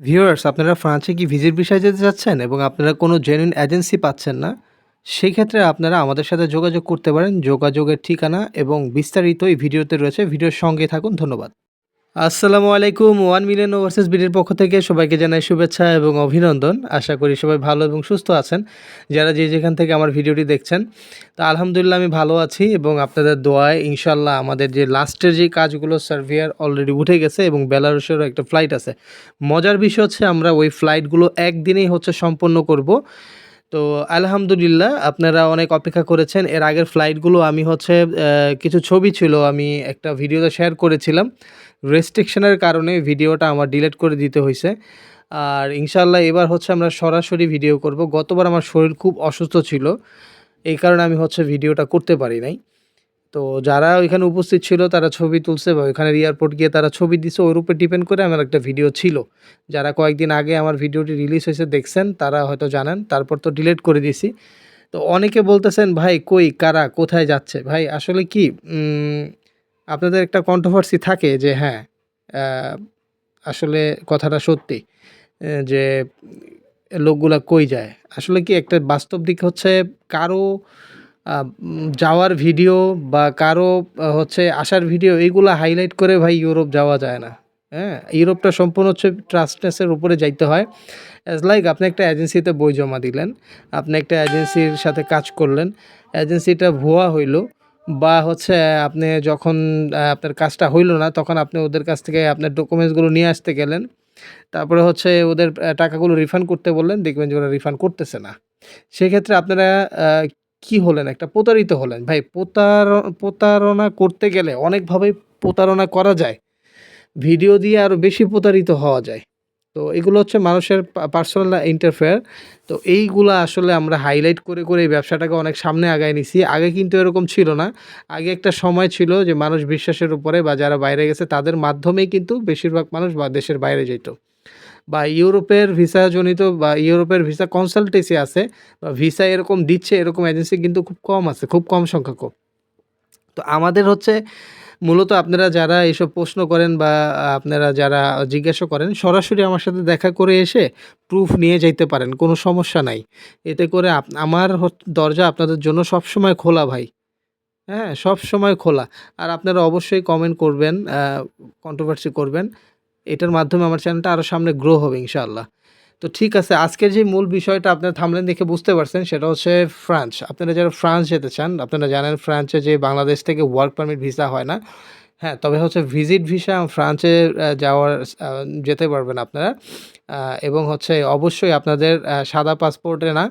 Viewers আপনারা ফ্রান্সে কি ভিজিট বিষয়ে যেতে চাচ্ছেন এবং আপনারা কোনো জেনুইন এজেন্সি পাচ্ছেন না? সেক্ষেত্রে আপনারা আমাদের সাথে যোগাযোগ করতে পারেন। যোগাযোগের ঠিকানা এবং বিস্তারিত এই ভিডিওতে রয়েছে। ভিডিওর সঙ্গে থাকুন। ধন্যবাদ। আসসালামু আলাইকুম, ওয়ান মিলিয়ন ওভারসিজ বিডির পক্ষ থেকে সবাইকে জানাই শুভেচ্ছা এবং অভিনন্দন। আশা করি সবাই ভালো এবং সুস্থ আছেন। যারা যে যেখান থেকে আমার ভিডিওটি দেখছেন, তো আলহামদুলিল্লাহ আমি ভালো আছি এবং আপনাদের দোয়ায় ইনশাল্লাহ আমাদের যে লাস্টের যে কাজগুলো সার্ভিয়ার অলরেডি উঠে গেছে এবং বেলারুশেরও একটা ফ্লাইট আছে। মজার বিষয় হচ্ছে আমরা ওই ফ্লাইটগুলো একদিনেই হচ্ছে সম্পন্ন করব। তো আলহামদুলিল্লাহ আপনারা অনেক অপেক্ষা করেছেন। এর আগের ফ্লাইটগুলো আমি হচ্ছে কিছু ছবি ছিল, আমি একটা ভিডিওতে শেয়ার করেছিলাম। রেস্ট্রিকশনের কারণে ভিডিওটা আমার ডিলেট করে দিতে হয়েছে আর ইনশাল্লাহ এবার হচ্ছে আমরা সরাসরি ভিডিও করব। গতবার আমার শরীর খুব অসুস্থ ছিল, এই কারণে আমি হচ্ছে ভিডিওটা করতে পারি নাই। তো যারা ওইখানে উপস্থিত ছিল, তারা ছবি তুলছে বা ওইখানে এয়ারপোর্ট গিয়ে তারা ছবি দিছে, ওর উপরে ডিপেন্ড করে আমার একটা ভিডিও ছিল। যারা কয়েকদিন আগে আমার ভিডিওটি রিলিজ হয়েছে, দেখছেন, তারা হয়তো জানেন, তারপর তো ডিলিট করে দিছি। তো অনেকে বলতেছেন, ভাই, কই, কারা, কোথায় যাচ্ছে? ভাই, আসলে কি আপনাদের একটা কন্ট্রোভার্সি থাকে যে হ্যাঁ আসলে কথাটা সত্যি যে লোকগুলা কই যায়? আসলে কি একটা বাস্তব দিক হচ্ছে কারও যাওয়ার ভিডিও বা কারও হচ্ছে আসার ভিডিও এইগুলো হাইলাইট করে ভাই ইউরোপ যাওয়া যায় না। হ্যাঁ ইউরোপটা সম্পূর্ণ হচ্ছে ট্রাস্টনেসের উপরে যাইতে হয়। অ্যাজ লাইক আপনি একটা এজেন্সিতে বই জমা দিলেন, আপনি একটা এজেন্সির সাথে কাজ করলেন এজেন্সিটা ভুয়া হইল বা হচ্ছে আপনি যখন আপনার কাজটা হইল না, তখন আপনি ওদের কাছ থেকে আপনার ডকুমেন্টসগুলো নিয়ে আসতে গেলেন। তারপরে হচ্ছে ওদের টাকাগুলো রিফান্ড করতে বললেন, দেখবেন যে ওরা রিফান্ড করতেছে না। সেক্ষেত্রে আপনারা কি হলেন? একটা প্রতারিত হলেন। ভাই, প্রতার, প্রতারণা করতে গেলে অনেকভাবেই প্রতারণা করা যায়। ভিডিও দিয়ে আরও বেশি প্রতারিত হওয়া যায়। তো এগুলো হচ্ছে মানুষের পার্সোনাল ইন্টারফেয়ার তো এইগুলো আসলে আমরা হাইলাইট করে করে এই ব্যবসাটাকে অনেক সামনে আগায় নিছি। আগে কিন্তু এরকম ছিল না। আগে একটা সময় ছিল যে মানুষ বিশ্বাসের উপরে বা যারা বাইরে গেছে তাদের মাধ্যমেই কিন্তু বেশিরভাগ মানুষ বা দেশের বাইরে যেত বা ইউরোপের ভিসা জনিত বা ইউরোপের ভিসা কনসালটেন্সি আছে বা ভিসা এরকম দিচ্ছে এরকম এজেন্সি কিন্তু খুব কম আছে, খুব কম সংখ্যক। তো আমাদের হচ্ছে মূলত আপনারা যারা এইসব প্রশ্ন করেন বা আপনারা যারা জিজ্ঞাসা করেন, সরাসরি আমার সাথে দেখা করে এসে প্রুফ নিয়ে যাইতে পারেন, কোনো সমস্যা নাই। এতে করে আমার দরজা আপনাদের জন্য সবসময় খোলা ভাই। হ্যাঁ সব সময় খোলা। আর আপনারা অবশ্যই কমেন্ট করবেন কন্ট্রোভার্সি করবেন। এটার মাধ্যমে আমার চ্যানেলটা আরও সামনে গ্রো হবে ইনশাআল্লাহ। তো ঠিক আছে, আজকের যে মূল বিষয়টা আপনারা থামলেন দেখে বুঝতে পারছেন, সেটা হচ্ছে ফ্রান্স। আপনারা যারা ফ্রান্স যেতে চান, আপনারা জানেন ফ্রান্সে যে বাংলাদেশ থেকে ওয়ার্ক পারমিট ভিসা হয় না। হ্যাঁ তবে হচ্ছে ভিজিট ভিসা ফ্রান্সে যাওয়ার যেতে পারবেন আপনারা। এবং হচ্ছে অবশ্যই আপনাদের সাদা পাসপোর্টে না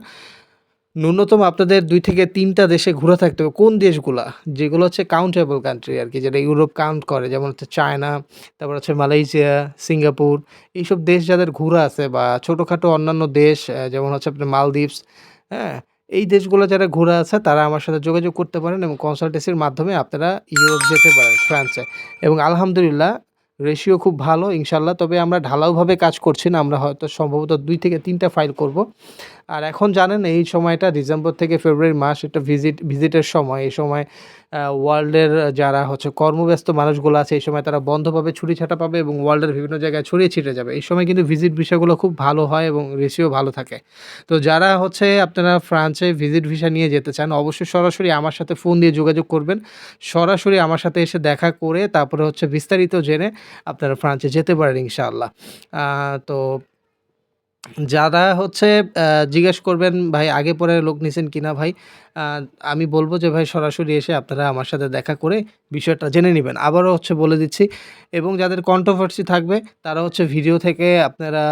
ন্যূনতম আপনাদের দুই থেকে তিনটা দেশে ঘুরে থাকতে হবে। কোন দেশগুলা? যেগুলো হচ্ছে কাউন্টেবল কান্ট্রি আর কি যেটা ইউরোপ কাউন্ট করে, যেমন হচ্ছে চায়না, তারপর হচ্ছে মালয়েশিয়া, সিঙ্গাপুর, এইসব দেশ যাদের ঘোরা আছে বা ছোটোখাটো অন্যান্য দেশ যেমন হচ্ছে আপনার মালদ্বীপস হ্যাঁ এই দেশগুলো যারা ঘোরা আছে, তারা আমার সাথে যোগাযোগ করতে পারেন এবং কনসালটেন্সির মাধ্যমে আপনারা ইউরোপ যেতে পারেন, ফ্রান্সে। এবং আলহামদুলিল্লাহ রেশিও খুব ভালো ইনশাল্লাহ তবে আমরা ঢালাওভাবে কাজ করছি না, আমরা হয়তো সম্ভবত দুই থেকে তিনটা ফাইল করব। আর এখন জানেন এই সময়টা ডিসেম্বর থেকে ফেব্রুয়ারি মাস এটা ভিজিট, ভিজিটের সময়। এই সময় ওয়ার্ল্ডের যারা হচ্ছে কর্মব্যস্ত মানুষগুলো আছে, এই সময় তারা বন্ধ পাবে ছুটি ছাটা পাবে এবং ওয়ার্ল্ডের বিভিন্ন জায়গায় ছড়িয়ে ছিটে যাবে। এই সময় কিন্তু ভিজিট ভিসাগুলো খুব ভালো হয় এবং রেশিও ভালো থাকে। তো যারা হচ্ছে আপনারা ফ্রান্সে ভিজিট ভিসা নিয়ে যেতে চান, অবশ্যই সরাসরি আমার সাথে ফোন দিয়ে যোগাযোগ করবেন। সরাসরি আমার সাথে এসে দেখা করে তারপরে হচ্ছে বিস্তারিত জেনে আপনারা ফ্রান্সে যেতে পারেন ইনশাআল্লাহ। তো যারা হচ্ছে জিজ্ঞেস করবেন, ভাই, আগে পরে লোক নিছেন কিনা ভাই? আমি বলব যে, ভাই, সরাসরি এসে আপনারা আমার সাথে দেখা করে বিষয়টা জেনে নেবেন। আবারও হচ্ছে বলে দিচ্ছি, এবং যাদের কন্ট্রোভার্সি থাকবে, তারা হচ্ছে ভিডিও থেকে আপনারা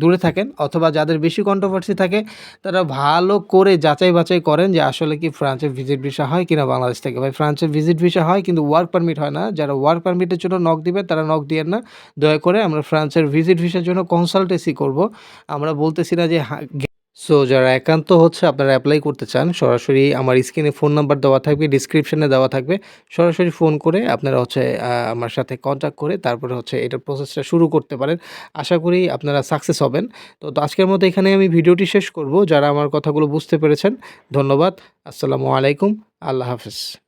দূরে থাকেন, অথবা যাদের বেশি কন্ট্রোভার্সি থাকে, তারা ভালো করে যাচাই বাছাই করেন যে, আসলে কি ফ্রান্সে ভিজিট ভিসা হয় কিনা বাংলাদেশ থেকে। ভাই ফ্রান্সে ভিজিট ভিসা হয়, কিন্তু ওয়ার্ক পারমিট হয় না। যারা ওয়ার্ক পারমিটের জন্য নক দিবেন তারা নক দিয়েন না। দয়া করে আমরা ফ্রান্সের ভিজিট ভিসার জন্য কনসালটেন্সি করব। আমরা বলতেছি না যে সো যারা একান্ত হচ্ছে, আপনারা অ্যাপ্লাই করতে চান, সরাসরি আমার স্ক্রিনে ফোন নাম্বার দেওয়া থাকবে ডিসক্রিপশনে দেওয়া থাকবে। সরাসরি ফোন করে আপনারা হচ্ছে আমার সাথে কন্ট্যাক্ট করে তারপরে হচ্ছে এটার প্রসেসটা শুরু করতে পারেন। আশা করি আপনারা সাকসেস হবেন। তো তো আজকের মতো এখানে আমি ভিডিওটি শেষ করব। যারা আমার কথাগুলো বুঝতে পেরেছেন, ধন্যবাদ। আসসালামু আলাইকুম। আল্লাহ হাফেজ।